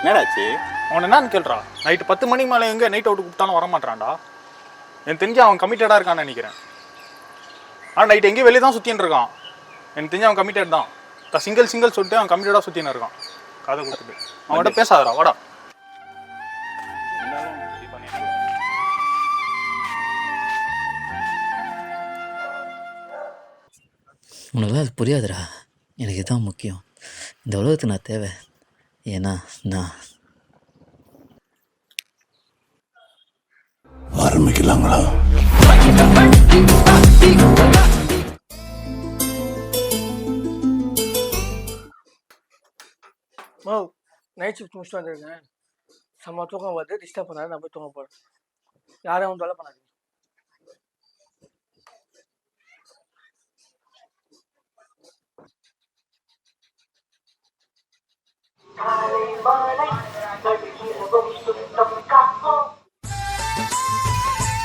என்னடாச்சு? அவன் என்னன்னு கேள்றா. நைட்டு பத்து மணி மேலே எங்கே நைட் அவுட் கூப்பிட்டாலும் வர மாட்டான்டா எனக்கு தெரிஞ்சு அவன் கமிட்டடாக இருக்கான்னு நினைக்கிறேன். ஆனால் நைட் எங்கேயும் வெளியே தான் சுற்றின்னு இருக்கான். எனக்கு தெரிஞ்சு அவன் கமிட்டட் தான். சிங்கிள் சிங்கிள் சொல்லிட்டு அவன் கமிட்டடாக சுற்றின்னு இருக்கான். கதை கொடுத்துட்டு. அவன்கிட்ட பேசாதடா வாடா. உனக்குலாம் அது புரியாதுடா. எனக்கு இதுதான் முக்கியம். இந்த உலகத்துக்கு நான் தேவை. ஏன்னா நான் ஆரம்பிக்கலாங்களா? மோ நைட் ஷிஃப்ட் முடிச்சுட்டு வந்திருக்கேன். செம்ம தூக்கம் வருது. டிஸ்டர்ப் பண்ணாரு நான் போய் தூங்க போகிறேன் யாரும் தொலை பண்ணாதீங்க.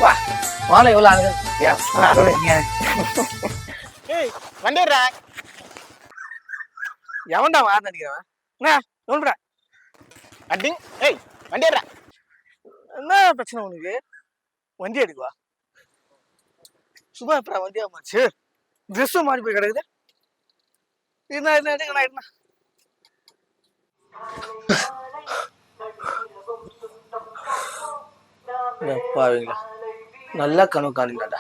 வா வாழை எவ்வளோ அழகு ஏய் வந்துடுறா எவன்டா வார் அடிக்கிறவன் என்ன நோண்டுறா அட்டிங் ஏய் வண்டிடுறா என்ன பிரச்சனை உனக்கு வண்டி எடுக்குவா சும்மா இப்போ வண்டி ஆமாச்சு ட்ரெஸ்ஸும் மாறி போய் கிடக்குது என்ன என்ன என்ன பாருங்க. நல்லா கனவு காணுங்கடா.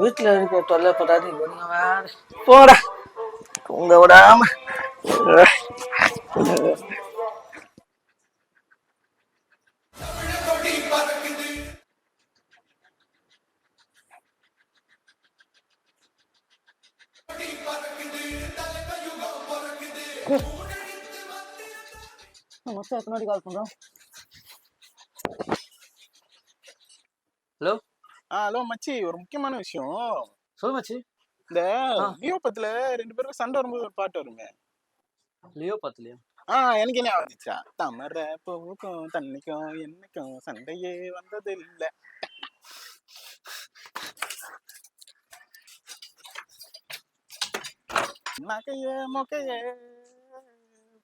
வீட்டில் இருக்க தொல்லை படாது இவனுங்க வேற. போடா. உங்க விடாம. மொத்தம் எத்தனை கால் பண்றோம்? ஹலோ ஆ ஹலோ மச்சி. ஒரு முக்கியமான விஷயம். சொல்லு மச்சி. இந்த. லியோ பத்துல ரெண்டு பேருக்கும் சண்டை வரும்போது ஒரு பாட்டு வருமே. லியோ பார்த்துலையா ஆ எனக்கு என்ன வந்துச்சா தமர பூவுக்கும் தண்ணிக்கும் என்னைக்கும் சண்டையே வந்தது இல்ல நகைய மொகைய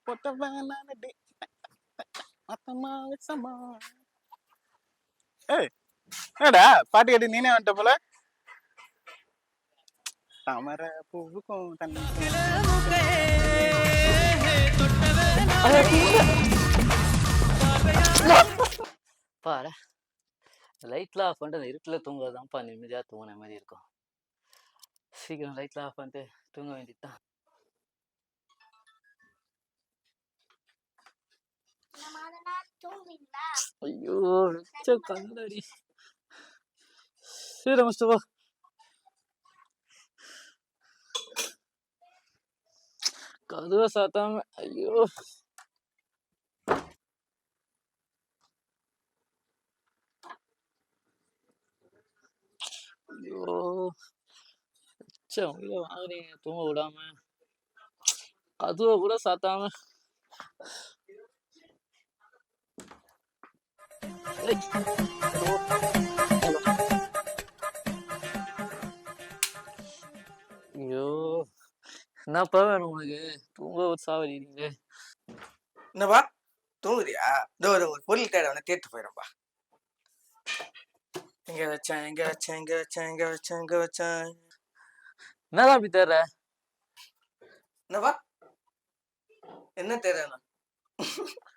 பொட்டவன் நானடி மத்தமா விஷமா ஏய் என்னடா பாட்டு கேட்டு நீனே வந்துட்ட போல? தாமர பூவுக்கும் தண்ணிக்கும். பாரு லைட்லாம் ஆஃப் பண்ணிட்டு அந்த இருட்டில் தூங்குறதான்ப்பா நிம்மதியாக தூங்குன மாதிரி இருக்கும். சீக்கிரம் லைட்லாம் ஆஃப் பண்ணிட்டு தூங்க வேண்டியதுதான். ஐயோ வச்ச கண்ணாடி சரி முஸ்தபா கதவை சாத்தாம ஐயோ ஐயோ ச்சே உள்ள வாங்குறீங்க தூங்க விடாம கதவை கூட சாத்தாம ஏய், ஐயோ. என்னப்பா வேணும் உனக்கு? தூங்க சாவடிக்கிறீங்களே என்னப்பா? தூங்குறியா? இதோ ஒரு பொருள் தேட வந்து தேட்டு போயிடும்பா எங்க வச்சேன் எங்க வச்சேன் எங்க வச்சேன் எங்க வச்சேன் எங்க வச்சேன். என்னதான் அப்படி தேடுற? என்னப்பா? என்ன தேடுறேன்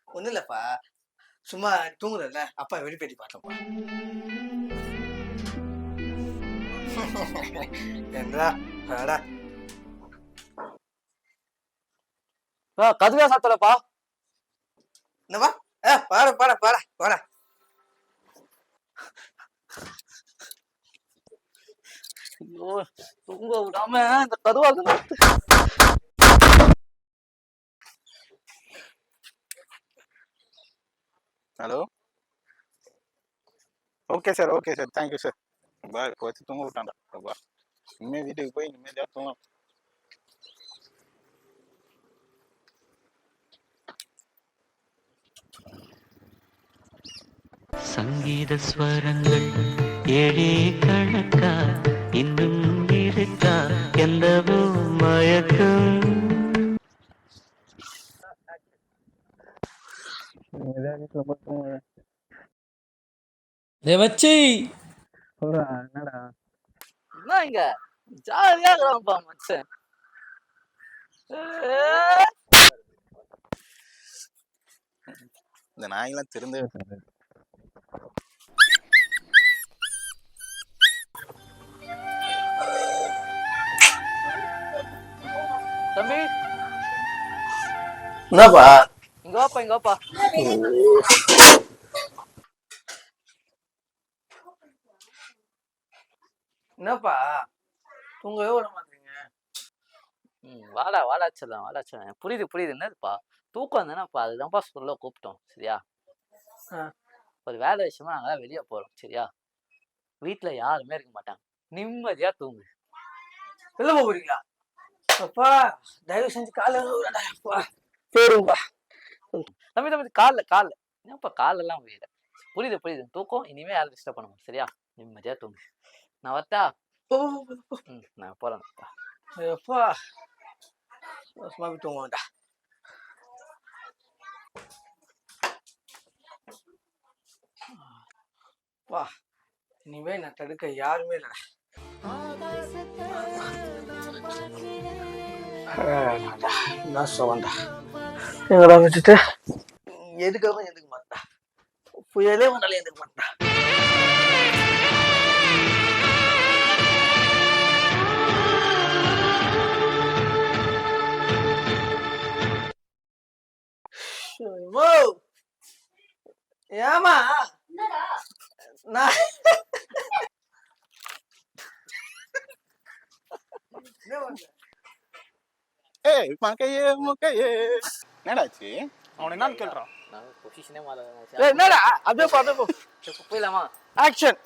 ஒன்றும் இல்லப்பா. சும்மா தூங்குறல அப்பா வெளிப்பேட்டி பார்த்தப்பா என்றா அடா கதவே சாத்தலப்பா. என்னப்பா ஏ பாட பாட பாட பாட ஐயோ தூங்க விடாம இந்த Kathua hello okay sir okay sir thank you sir பா இப்போ வச்சு தூங்க விட்டான்டா பா இனிமேல் வீட்டுக்கு போய் இனிமேல் தூங்கலாம் சங்கீத ஸ்வரங்கள் ஏழே கணக்கா இன்னும் இருக்கா? எந்தவோ மயக்கம் போய் தூங்குறேன் டே வச்சி என்னடா? என்ன இங்க? ஜாலியா இருக்கிறான்ப்பா மனுஷன் ஏய். இந்த நாயெல்லாம் திருந்தவே தெரியாது தம்பி. என்னப்பா? இங்க வாப்பா இங்க வாப்பா. என்னப்பா? தூங்கவே விட மாட்டீங்க. ம் வாடா வாடா செல்லம் வாடா செல்லம். புரியுது புரியுது. என்னதுப்பா? தூக்கம் தானேப்பா அதுதான்ப்பா சொல்ல கூப்பிட்டோம் சரியா. ஒரு வேலை விஷயமா நாங்களாம் வெளியே போறோம் சரியா? வீட்ல யாருமே இருக்க மாட்டாங்க. நிம்மதியா தூங்கு. வெளில போக போறீங்களா? அப்பா தயவு செஞ்சு அப்பா சரிங்கப்பா தம்பி தம்பி காலைல காலைல. என்னப்பா காலெல்லாம் முடியல. புரியுது புரியுது. தூக்கம் இனிமே யாரும் டிஸ்டர்ப் பண்ண மாட்டோம் சரியா? நிம்மதியா தூங்கு. நான் வரட்டா? நான் போறேன்ப்பா அப்பா சும்மா போய் தூங்க வேண்டாம் வா இனிமே நான் தடுக்க யாருமே இல்லை நான் சோண்டா எங்கடா வச்சுட்டு எதுக்காக எதுக்க மாட்டா? புயலே வந்தாலும் எதுக்க மாட்டா? ஏமா நான்? ஏய் மக்கையே முக்கையே என்னடாச்சு அவன் என்னன்னு கேள்றான் நான் பொசிஷனே மாற ஏய், என்னடா அப்படியே பா, அப்படியே போ போயிடலாமா ஆக்ஷன்